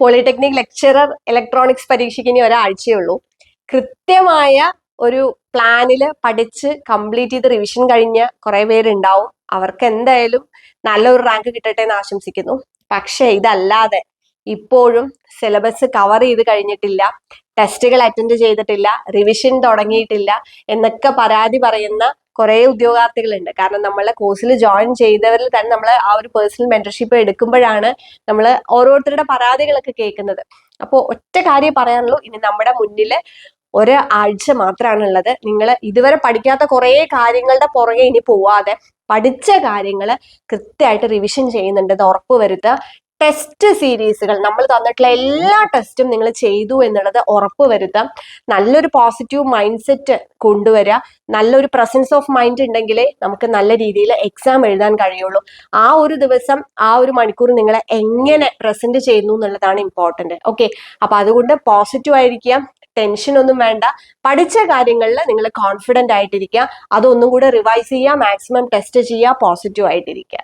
Polytechnic lecturer electronics പരീക്ഷയ്ക്ക് ഇനി ഒരാഴ്ചയേ ഉള്ളൂ. കൃത്യമായ ഒരു പ്ലാനിൽ പഠിച്ച് കംപ്ലീറ്റ് ചെയ്ത് റിവിഷൻ കഴിഞ്ഞ കുറെ പേരുണ്ടാവും. അവർക്ക് എന്തായാലും നല്ലൊരു റാങ്ക് കിട്ടട്ടെ എന്ന് ആശംസിക്കുന്നു. പക്ഷേ ഇതല്ലാതെ ഇപ്പോഴും സിലബസ് കവർ ചെയ്ത് കഴിഞ്ഞിട്ടില്ല. ടെസ്റ്റുകൾ അറ്റൻഡ് ചെയ്തിട്ടില്ല. റിവിഷൻ തുടങ്ങിയിട്ടില്ല. എന്നൊക്കെ പരാതി പറയുന്ന കുറെ ഉദ്യോഗാർത്ഥികളുണ്ട്. കാരണം നമ്മളെ കോഴ്സിൽ ജോയിൻ ചെയ്തവരിൽ തന്നെ നമ്മൾ ആ ഒരു പേഴ്സണൽ മെന്റർഷിപ്പ് എടുക്കുമ്പോഴാണ് നമ്മൾ ഓരോരുത്തരുടെ പരാതികളൊക്കെ കേൾക്കുന്നത്. അപ്പോൾ ഒറ്റ കാര്യം പറയാനുള്ളൂ. ഇനി നമ്മുടെ മുന്നിൽ ഒരാഴ്ച ആഴ്ച മാത്രമാണ് ഉള്ളത് നിങ്ങൾ ഇതുവരെ പഠിക്കാത്ത കുറേ കാര്യങ്ങളുടെ പുറകെ ഇനി പോവാതെ പഠിച്ച കാര്യങ്ങൾ കൃത്യമായിട്ട് റിവിഷൻ ചെയ്യുന്നുണ്ടെന്ന് ഉറപ്പ് വരുത്തുക ടെസ്റ്റ് സീരീസുകൾ നമ്മൾ തന്നിട്ടുള്ള എല്ലാ ടെസ്റ്റും നിങ്ങൾ ചെയ്തു എന്നുള്ളത് ഉറപ്പ് വരുത്താം. നല്ലൊരു പോസിറ്റീവ് മൈൻഡ് സെറ്റ് കൊണ്ടുവരിക നല്ലൊരു പ്രസൻസ് ഓഫ് മൈൻഡ് ഉണ്ടെങ്കിലേ നമുക്ക് നല്ല രീതിയിൽ എക്സാം എഴുതാൻ കഴിയുള്ളൂ. ആ ഒരു ദിവസം ആ ഒരു മണിക്കൂർ നിങ്ങളെ എങ്ങനെ പ്രസന്റ് ചെയ്യുന്നു എന്നുള്ളതാണ് ഇമ്പോർട്ടന്റ് ഓക്കെ അപ്പൊ അതുകൊണ്ട് പോസിറ്റീവ് ആയിരിക്കുക ടെൻഷൻ ഒന്നും വേണ്ട. പഠിച്ച കാര്യങ്ങളിൽ നിങ്ങൾ കോൺഫിഡന്റ് ആയിട്ടിരിക്കുക. അതൊന്നും കൂടെ റിവൈസ് ചെയ്യുക മാക്സിമം ടെസ്റ്റ് ചെയ്യുക പോസിറ്റീവ് ആയിട്ടിരിക്കുക.